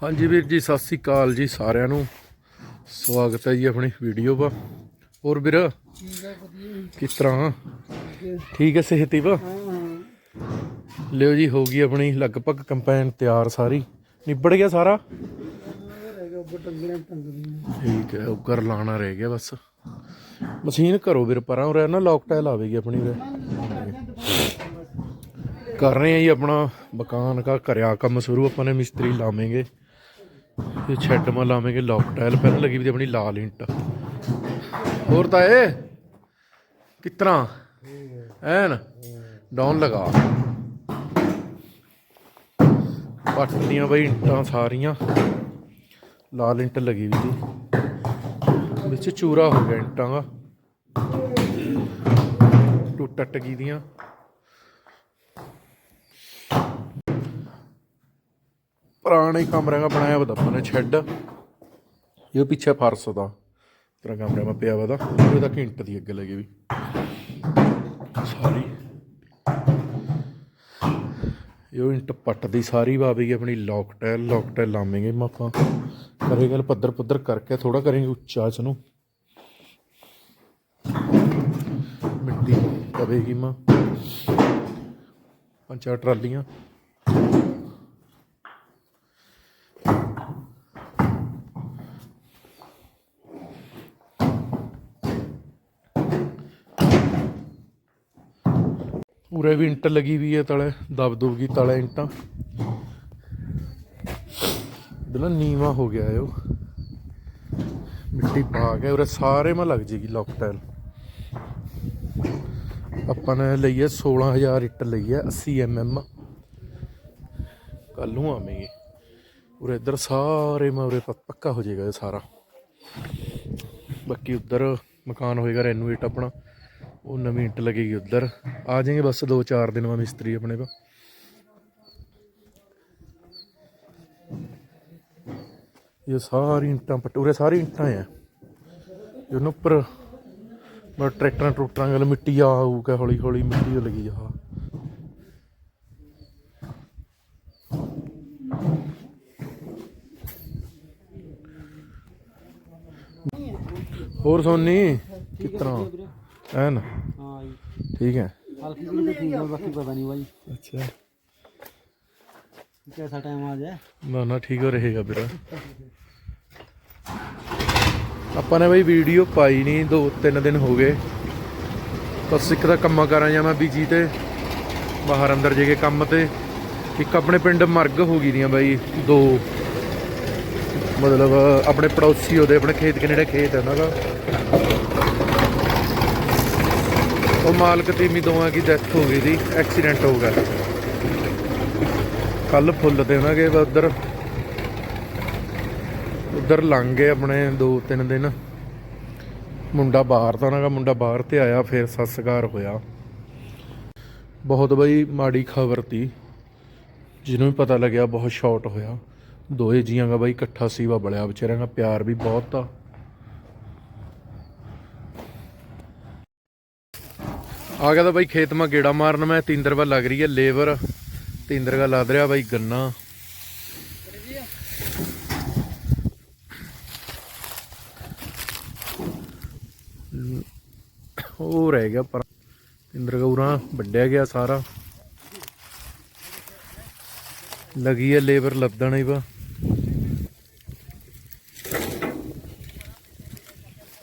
ਹਾਂਜੀ ਵੀਰ ਜੀ, ਸਤਿ ਸ੍ਰੀ ਅਕਾਲ ਜੀ ਸਾਰਿਆਂ ਨੂੰ। ਸਵਾਗਤ ਹੈ ਜੀ ਆਪਣੀ ਵੀਡੀਓ 'ਪਾ ਹੋਰ ਵੀਰ, ਕਿਸ ਤਰ੍ਹਾਂ? ਠੀਕ ਹੈ ਸਿਹਤੀ ਵਾ ਲਿਓ ਜੀ, ਹੋ ਗਈ ਆਪਣੀ ਲਗਭਗ ਕੰਪੈਨ ਤਿਆਰ ਸਾਰੀ। ਨਿਬੜ ਗਿਆ ਸਾਰਾ? ਠੀਕ ਹੈ, ਉੱਗਰ ਲਾਣਾ ਰਹਿ ਗਿਆ ਬਸ। ਮਸ਼ੀਨ ਘਰੋ ਵੀਰ ਪਰਾਂ ਉਰੇ ਨਾ ਲੌਕ ਟਾਇਲ ਆਵੇਗੀ ਆਪਣੀ ਉਰੇ। ਕਰ ਰਹੇ ਆ ਜੀ ਆਪਣਾ, ਮਕਾਨ ਦਾ ਕਰਿਆ ਕੰਮ ਸ਼ੁਰੂ, ਆਪਾਂ ਨੇ ਮਿਸਤਰੀ ਲਾਵੇਂਗੇ। ਇਹ ਛੱਡ ਮਾ ਲਾਵੇਂਗੇ ਲੌਕ ਟਾਇਲ ਪਹਿਲਾਂ ਲੱਗੀ ਵੀ ਆਪਣੀ ਲਾਲ ਇੰਟ ਹੋਰ ਤਾਂ ਇਹ ਕਿਤਨਾ? ਐਨ ਡਾਊਨ ਲਗਾ। ਪੱਟੀਆਂ ਬਈ ਇੰਟਾਂ ਸਾਰੀਆਂ। ਲਾਲ ਇੰਟ ਲੱਗੀ ਵੀ ਸੀ। ਵਿੱਚ ਚੂਰਾ ਹੋ ਗਿਆ ਇੰਟਾਂ ਦਾ। ਟੁੱਟ ਟੱਟ ਗਈ ਦੀਆਂ। ਪੁਰਾਣੇ ਕਮਰਿਆਂ ਦਾ ਬਣਾਇਆ ਵਾ ਆਪਾਂ ਨੇ, ਛੱਡ। ਇਹ ਪਿੱਛੇ ਫਰਸ਼ ਦਾ। ਤੇਰਾ ਕਮਰੇ ਮਾ ਪਿਆ ਵਾ ਦਾ ਉਹਦੇ ਤੱਕ ਇੰਟ ਦੀ ਅੱਗੇ ਲੱਗੇ ਵੀ। ਸਾਰੀ। ਇਹ ਇੰਟ ਪੱਟ ਦੀ ਸਾਰੀ ਵਾਵੇਗੀ ਆਪਣੀ ਲੌਕਟੈਲ ਲੌਕਟੈਲ ਲੌਕ ਮਾਪਾ ਕਰੇ ਗੱਲ ਪੱਧਰ ਪੱਧਰ ਕਰਕੇ ਥੋੜਾ ਕਰਾਂਗੇ ਉੱਚਾ ਚ ਨੂੰ। ਮਿੱਟੀ ਪਵੇਗੀ ਮਾਂ। ਪੰਜ ਚਾਰ ਟਰਾਲੀਆਂ। ਉਰੇ ਵੀ ਇੰਟ ਲੱਗੀ ਵੀ ਹੈ ਤਲੇ, ਦਬ ਦੂਗੀ ਤਲੇ ਇੰਟਾਂ। ਬਿਲਾ ਨੀਵਾ ਹੋ ਗਿਆ ਹੈ ਉਹ। ਮਿੱਟੀ ਪਾ ਕੇ ਉਰੇ ਸਾਰੇ ਮਾ ਲੱਗ ਜੇਗੀ ਲੌਕ ਟਾਇਲ ਆਪਾਂ ਨੇ ਲਈ ਹੈ 16000 ਇੱਟ ਲਈ ਹੈ 80 mm ਕੱਲ ਨੂੰ ਆਵੇਂਗੇ ਉਰੇ ਇੱਧਰ ਸਾਰੇ ਮਾ ਉਰੇ ਪੱਕਾ ਹੋ ਜਾਏਗਾ ਇਹ ਸਾਰਾ। ਬਾਕੀ ਉਧਰ ਮਕਾਨ ਹੋਏਗਾ ਰੈਨੋਵੇਟ ਆਪਣਾ। ਉਹ ਨਵੀਂ ਇੰਟ ਲੱਗੇਗੀ ਉੱਧਰ। ਆ ਜਾਏਗੇ ਬਸ 2-4 ਦਿਨ ਬਾਅਦ ਮਿਸਤਰੀ ਆਪਣੇ ਪਾ ਇਹ ਸਾਰੀ ਇੰਟਾਂ ਪਟੂਰੇ ਸਾਰੀ ਇੰਟਾਂ ਆ। ਇਹਨੂੰ ਉੱਪਰ ਮੈਂ ਟਰੈਕਟਰਾਂ ਟਰੂਕਟਰਾਂ ਗੱਲ ਮਿੱਟੀ ਆਊਗਾ ਹੌਲੀ ਹੌਲੀ ਮਿੱਟੀ ਲੱਗੀ ਜਾ ਹੋਰ ਸੋਨੀ, ਕਿਸ ਹੈ ਨਾ? ਹਾਂ ਠੀਕ ਹੈ। ਹਲਕੀ ਜਿਹੀ ਠੀਕ ਹੈ ਬਾਕੀ ਪਤਾ ਨਹੀਂ ਬਾਈ। ਅੱਛਾ। ਕਿਹੜਾ ਟਾਈਮ ਆ ਜਾਏ ਨਾ ਨਾ ਠੀਕ ਹੋ ਰਹੇਗਾ ਵੀਰਾ ਆਪਾਂ ਨੇ ਬਈ ਵੀਡੀਓ ਪਾਈ ਨਹੀਂ ਦੋ ਤਿੰਨ ਦਿਨ ਹੋ ਗਏ। ਬਸ ਕਰਾਂ ਜਾਂ ਤੇ ਬਾਹਰ ਅੰਦਰ ਜੇ ਕੇ ਕੰਮ ਤੇ। ਇੱਕ ਆਪਣੇ ਪਿੰਡ ਮਰਗ ਹੋ ਗਈ ਦੀਆਂ ਬਾਈ ਦੋ। ਮਤਲਬ ਆਪਣੇ ਪੜੋਸੀ ਉਹਦੇ ਆਪਣੇ ਖੇਤ ਕੇ ਨੇੜੇ ਖੇਤ ਹੈ ਨਾ ਦਾ। ਉਹ ਮਾਲਕ ਤੀਮੀ ਦੋਵਾਂ ਦੀ ਡੈਥ ਹੋ ਗਈ ਸੀ ਐਕਸੀਡੈਂਟ ਹੋ ਗਿਆ ਕੱਲ ਫੁੱਲ ਤੇ ਉਹਨਾਂ ਗਏ ਉਧਰ। ਉਧਰ ਲੰਘ ਗਏ ਆਪਣੇ 2-3 ਦਿਨ। ਮੁੰਡਾ ਬਾਹਰ ਤਾਂ ਉਹਨਾਂ ਦਾ ਮੁੰਡਾ ਬਾਹਰ ਤੇ ਆਇਆ, ਫਿਰ ਸੰਸਕਾਰ ਹੋਇਆ। ਬਹੁਤ ਬਈ ਮਾੜੀ ਖਬਰ ਤੀ, ਜਿਹਨੂੰ ਵੀ ਪਤਾ ਲੱਗਿਆ ਬਹੁਤ ਸ਼ਾਰਟ ਹੋਇਆ। ਦੋਏ ਜੀਆਂ ਦਾ ਬਈ ਇਕੱਠਾ ਸੀਵਾ ਬਲਿਆ ਵਿਚਾਰਿਆਂ ਦਾ, ਪਿਆਰ ਵੀ ਬਹੁਤ ਆ। ਆ ਗਿਆ ਤਾਂ ਬਾਈ, ਖੇਤ ਮਾ ਗੇੜਾ ਮਾਰਨ, ਮੈਂ ਤਿੰਦਰ ਵੱਲ ਲੱਗ ਰਹੀ ਹੈ ਲੇਬਰ। ਤਿੰਦਰ ਦਾ ਲੱਦ ਰਿਹਾ ਬਾਈ, ਗੰਨਾ। ਉਹ ਰਹਿ ਗਿਆ ਪਰ। ਤਿੰਦਰ ਗੌਰਾ ਵੱਡਿਆ ਗਿਆ ਸਾਰਾ। ਲੱਗੀ ਹੈ ਲੇਬਰ ਲੱਦਣ ਹੀ ਵਾ।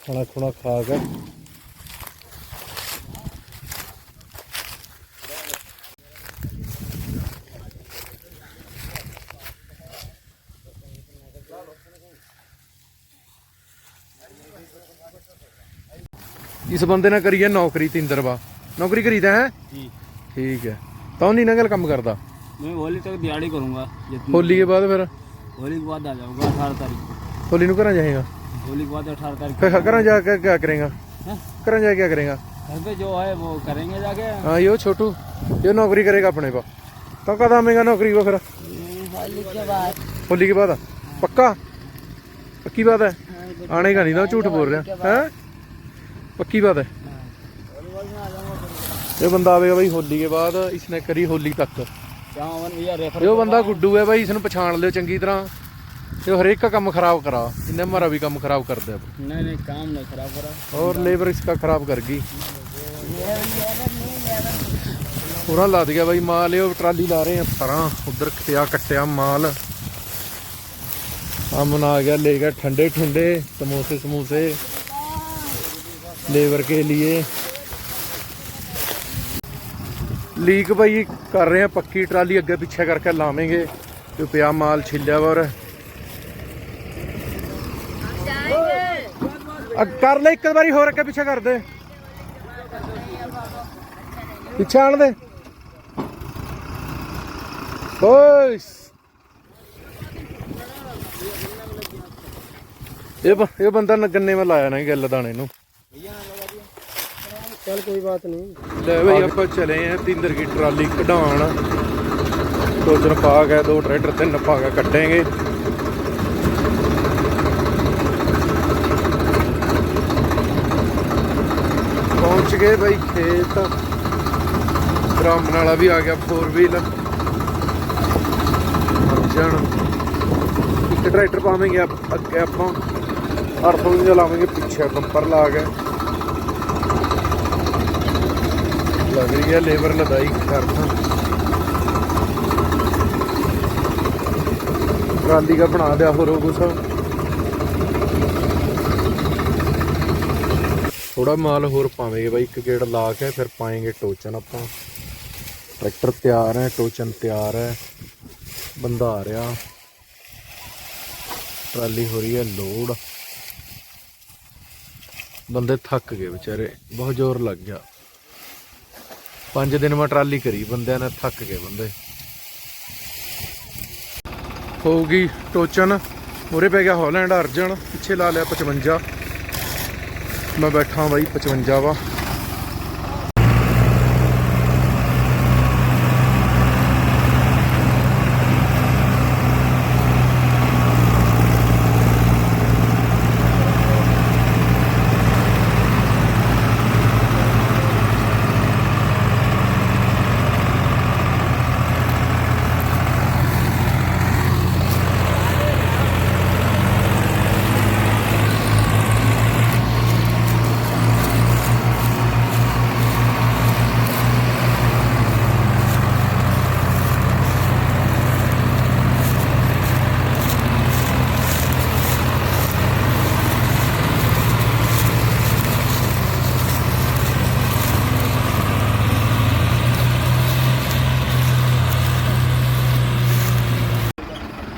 ਖਾਣਾ ਖੁਣਾ ਖਾ ਕੇ। ਇਸ ਬੰਦੇ ਨਾਲ ਕਰੀਏ ਨੌਕਰੀ ਤਿੰਦਰਵਾ ਨੌਕਰੀ ਕਰੀਦਾ ਹੈ जी ਠੀਕ ਹੈ ਤਾਂ ਨਹੀਂ ਨਾ ਗੱਲ ਕੰਮ ਕਰਦਾ मैं होली तक दिहाड़ी करूंगा जितनी ਹੋਲੀ के बाद ਫਿਰ होली के बाद आ जाऊंगा अठारह तारीख को ਹੋਲੀ ਨੂੰ ਘਰਾਂ ਜਾਏਗਾ होली के बाद अठारह तारीख ਫਿਰ ਘਰਾਂ ਜਾ ਕੇ ਕੀ ਕਰੇਗਾ हैं? ਘਰਾਂ ਜਾ ਕੇ ਕੀ ਕਰੇਗਾ घर पे जो है वो करेंगे जाके ਹਾਂ ਇਹ ਛੋਟੂ ਇਹ ਨੌਕਰੀ ਕਰੇਗਾ ਆਪਣੇ ਪਾ ਤਾਂ ਕਦ ਆਵੇਂਗਾ ਨੌਕਰੀ ਵਾ ਫਿਰ होली के बाद ਹੋਲੀ ਕੇ ਬਾਅਦ ਪੱਕਾ ਪੱਕੀ ਬਾਤ ਹੈ ਆਣੇਗਾ ਨਹੀਂ ਨਾ ਝੂਠ ਬੋਲ ਰਿਹਾ ਹੈ ਪੱਕੀ ਬਾਤ ਹੈ ਇਹ ਬੰਦਾ ਆਵੇਗਾ ਬਈ ਹੋਲੀ ਕੇ ਬਾਅਦ ਇਸਨੇ ਕਰੀ ਹੋਲੀ ਤੱਕ जहाँ वन भैया रेफर ਇਹ ਉਹ ਬੰਦਾ ਗੁੱਡੂ ਹੈ ਬਾਈ ਇਸ ਨੂੰ ਪਛਾਣ ਲਿਓ ਚੰਗੀ ਤਰ੍ਹਾਂ ये हर एक का काम खराब करा इन्हें हमारा भी काम खराब कर दे अब नहीं नहीं काम नहीं खराब करा और लेबर इसका खराब कर गई पूरा ला दिया भाई माल ये ट्राली ला रहे हैं परा उधर कटिया कटिया माल अमन आ गया लेबर के लिए ਲੀਕ ਭਾਈ ਕਰ ਰਹੇ ਆ ਪੱਕੀ ਟਰਾਲੀ ਅੱਗੇ ਪਿੱਛੇ ਕਰਕੇ ਲਾਵਾਂਗੇ ਤੇ ਪਿਆ ਮਾਲ ਛਿੱਲਿਆ ਵਾ ਔਰ ਅ ਕਰ ਲੈ ਇੱਕ ਵਾਰੀ ਹੋਰ ਅੱਗੇ ਪਿੱਛੇ ਕਰ ਦੇ ਪਿੱਛੇ ਆਣ ਦੇ ਓਏ ਇਹ ਬ- ਇਹ ਬੰਦਾ ਨ- ਗੰਨੇ ਮੈਂ ਲਾਇਆ ਨਾ ਗੱਲ ਦਾਣੇ ਨੂੰ ਚੱਲ ਕੋਈ ਬਾਤ ਨਹੀਂ। ਲੈ ਬਈ ਆਪਾਂ ਚਲੇ ਆ ਤਿੰਦਰ ਕੀ ਟਰਾਲੀ ਕਢਾਉਣ। ਦੋ ਦਿਨ ਪਾ ਹੈ ਦੋ ਟਰੈਕਟਰ, ਤਿੰਨ ਪਾ ਪਾਗਾ ਕੱਟਾਂਗੇ ਪਹੁੰਚ ਗਏ ਬਈ ਖੇਤ। ਬ੍ਰਾਹਮਣ ਵਾਲਾ ਵੀ ਆ ਗਿਆ ਫੋਰ ਵੀਲ ਜਣ। ਇੱਕ ਟਰੈਕਟਰ ਪਾਵਾਂਗੇ ਅੱਗੇ ਆਪਾਂ। ਅਰਥੋਂ ਜਲਾਵਾਂਗੇ, ਪਿੱਛੇ ਬੰਪਰ ਲਾ ਕੇ। ਲੱਗ ਰਹੀ ਹੈ, ਲੇਬਰ ਲਦਾਈ ਕਰਦਾ ਟਰਾਲੀ ਦਾ ਬਣਾ ਦਿਆ ਹੋਰ ਕੁਛ। ਥੋੜਾ ਮਾਲ ਹੋਰ ਪਾਵੇਂਗੇ ਬਾਈ, ਇੱਕ ਗੇੜ ਲਾ ਕੇ ਫਿਰ ਪਾਏਂਗੇ ਟੋਚਨ ਆਪਾਂ। ਟਰੈਕਟਰ ਤਿਆਰ ਹੈ, ਟੋਚਨ ਤਿਆਰ ਹੈ। ਬੰਦਾ ਆ ਰਿਹਾ। ਟਰਾਲੀ ਹੋ ਰਹੀ ਹੈ, ਲੋਡ। ਬੰਦੇ ਥੱਕ ਗਏ ਵਿਚਾਰੇ, ਬਹੁਤ ਜ਼ੋਰ ਲੱਗ ਗਿਆ। ਪੰਜ ਦਿਨ ਮੈਂ ਟਰਾਲੀ ਕਰੀ, ਬੰਦਿਆਂ ਨੇ ਥੱਕ ਗਏ ਬੰਦੇ। ਹੋਊਗੀ ਟੋਚਨ, ਮੂਰੇ ਪੈ ਗਿਆ ਹਾਲੈਂਡ, ਅਰਜਨ, ਪਿੱਛੇ ਲਾ ਲਿਆ 55 ਮੈਂ ਬੈਠਾ ਬਾਈ 55 ਵਾ।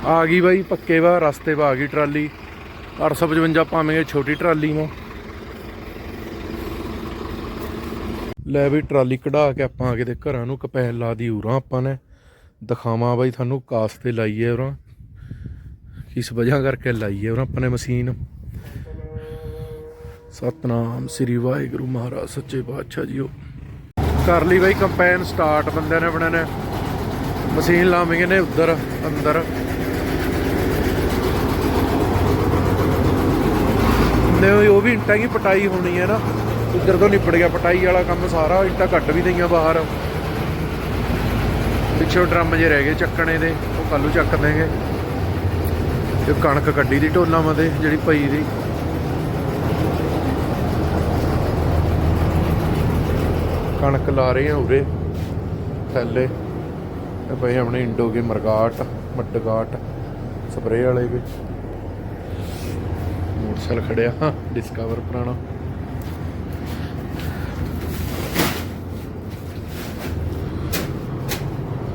ਆ ਗਈ ਬਾਈ, ਪੱਕੇ ਵਾ, ਰਸਤੇ ਵਾ ਆ ਗਈ ਟਰਾਲੀ। 855 ਪਾਵੇਂਗੇ ਛੋਟੀ ਟਰਾਲੀ ਨੂੰ ਲੈ ਵੀ ਟਰਾਲੀ ਕਢਾ ਕੇ ਆਪਾਂ ਆ ਕੇ ਦੇ ਘਰਾਂ ਨੂੰ ਕਪੈਲ ਲਾ ਦੀ ਉਰਾਂ ਆਪਾਂ ਨੇ। ਦਿਖਾਵਾਂ ਬਾਈ ਤੁਹਾਨੂੰ ਕਾਸ ਤੇ ਲਾਈਏ ਉਰਾਂ। ਕਿਸ ਵਜ੍ਹਾ ਕਰਕੇ ਲਾਈਏ ਉਰਾਂ ਆਪਾਂ ਨੇ ਮਸ਼ੀਨ। ਸਤਨਾਮ ਸ੍ਰੀ ਵਾਹਿਗੁਰੂ ਮਹਾਰਾਜ, ਸੱਚੇ ਪਾਤਸ਼ਾਹ ਜੀਓ। ਕਰ ਲਈ ਬਾਈ ਕੰਪੈਨ ਸਟਾਰਟ ਬੰਦਿਆਂ ਨੇ ਆਪਣੇ ਨੇ। ਮਸ਼ੀਨ ਲਾਵਾਂਗੇ ਨੇ ਉੱਧਰ, ਅੰਦਰ ਨੇ ਉਹ ਵੀ ਇੰਟਾਂ ਦੀ ਪਟਾਈ ਹੋਣੀ ਹੈ ਨਾ ਉੱਧਰ ਤੋਂ ਨਿਪੜ ਗਿਆ ਪਟਾਈ ਵਾਲਾ ਕੰਮ ਸਾਰਾ, ਇੰਟਾਂ ਕੱਢ ਵੀ ਦਈਆਂ ਬਾਹਰ। ਪਿੱਛੋਂ ਡਰਮ ਜੇ ਰਹਿ ਗਏ ਚੱਕਣੇ ਦੇ, ਉਹ ਕੱਲੂ ਚੱਕ ਦੇਂਗੇ ਤੇ ਕਣਕ ਕੱਢੀ ਦੀ ਢੋਲਾਂ ਮਦੇ ਜਿਹੜੀ ਪਈ ਦੀ। ਕਣਕ ਲਾ ਰਹੇ ਆ ਉਰੇ, ਥੱਲੇ। ਇਹ ਪਏ ਆਪਣੇ ਇੰਡੋ ਕੇ ਮਰਗਾਟ, ਮੱਡਗਾਟ ਸਪਰੇ ਵਾਲੇ ਵੀ। ਮੋਟਰਸਾਈਕਲ ਖੜਿਆ, ਹਾਂ ਡਿਸਕਵਰ ਪੁਰਾਣਾ।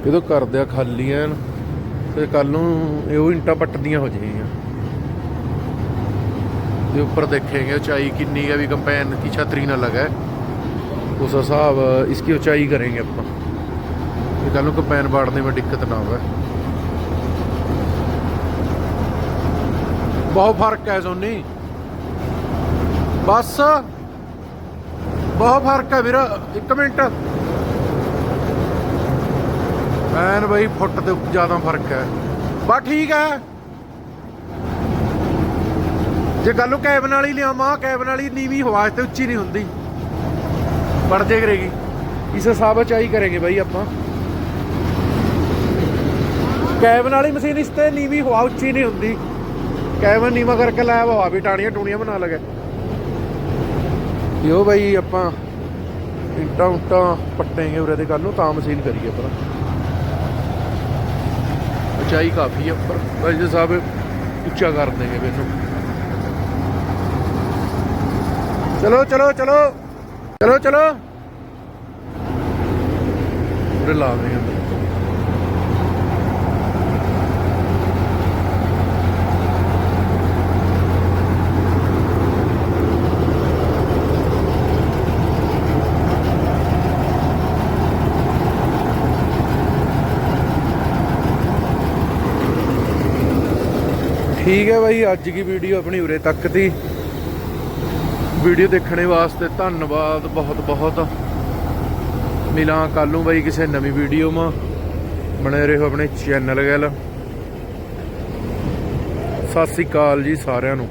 ਜਦੋਂ ਕਰਦਿਆ ਖਾਲੀ ਐਨ, ਤੇ ਕੱਲ ਨੂੰ ਇਹੋ ਇੰਟਾ ਪੱਟਦੀਆਂ ਹੋ ਜਾਈਆਂ ਤੇ ਉੱਪਰ ਦੇਖेंगे ਉਚਾਈ ਕਿੰਨੀ ਹੈ ਵੀ ਕੰਪੈਨ ਦੀ ਛਤਰੀ ਨਾ ਲਗਾ ਉਸ ਹਿਸਾਬ ਇਸकी ਉਚਾਈ ਕਰਾਂਗੇ ਆਪਾਂ। ਇਹ ਕੱਲ ਨੂੰ ਕੰਪੈਨ ਬਾੜਨੇ ਵਿੱਚ ਦਿੱਕਤ ਨਾ ਹੋਵੇ। ਬਹੁਤ ਫ਼ਰਕ ਹੈ ਸੋਨੀ। ਬਸ। ਬਹੁਤ ਫ਼ਰਕ ਹੈ ਵੀਰ, ਇੱਕ ਮਿੰਟ। ਐਨ ਬਈ ਫੁੱਟ ਤੇ ਜ਼ਿਆਦਾ ਫ਼ਰਕ ਹੈ। ਬਸ ਠੀਕ ਹੈ। ਜੇ ਗੱਲ ਨੂੰ ਕੈਬਨ ਵਾਲੀ ਲਿਆਵਾਂ ਕੈਬਨ ਵਾਲੀ ਨੀਵੀਂ ਹਵਾਜ ਤੇ ਉੱਚੀ ਨਹੀਂ ਹੁੰਦੀ। ਪੜ ਜੇ ਕਰੇਗੀ। ਇਸ ਹਿਸਾਬ ਚ ਆਈ ਕਰਾਂਗੇ ਬਾਈ ਆਪਾਂ। ਕੈਬਨ ਵਾਲੀ ਮਸ਼ੀਨ ਇਸ ਤੇ ਨੀਵੀਂ ਹਵਾ ਉੱਚੀ ਨਹੀਂ ਹੁੰਦੀ। ਕੈਬਨ ਨੀਵਾ ਕਰਕੇ ਲਾਇਆ ਵਾ, ਵੀ ਟਾਣੀਆਂ ਟੂਣੀਆਂ ਬਣਾ ਲਗੇ ਯੋ ਬਾਈ ਆਪਾਂ ਇੰਟਾਂ ਉੱਟਾਂ ਪੱਟੇਂਗੇ ਉਰੇ ਦੇ ਕੱਲ ਨੂੰ ਤਾਂ ਮਸ਼ੀਨ ਕਰੀਏ ਪਰ ਉਚਾਈ ਕਾਫੀ ਹੈ ਉੱਪਰ। ਭਾਈ ਸਾਹਿਬ ਉੱਚਾ ਕਰ ਦੇਂਗੇ ਮੈਨੂੰ ਚਲੋ ਚਲੋ ਚਲੋ। ਚਲੋ ਚਲੋ। ਉਰੇ ਲਾ ਦੇ ਠੀਕ ਹੈ ਬਾਈ, ਅੱਜ ਦੀ ਵੀਡੀਓ ਆਪਣੀ ਉਰੇ ਤੱਕ ਦੀ। ਵੀਡੀਓ ਦੇਖਣੇ ਵਾਸਤੇ ਧੰਨਵਾਦ ਬਹੁਤ ਬਹੁਤ। ਮਿਲਾਂ ਕੱਲ ਨੂੰ ਬਾਈ ਕਿਸੇ ਨਵੀਂ ਵੀਡੀਓ ਮਾ। ਬਣੇ ਰਹੋ ਆਪਣੇ ਚੈਨਲ ਗੱਲ ਸਤਿ ਸ੍ਰੀ ਅਕਾਲ ਜੀ ਸਾਰਿਆਂ ਨੂੰ।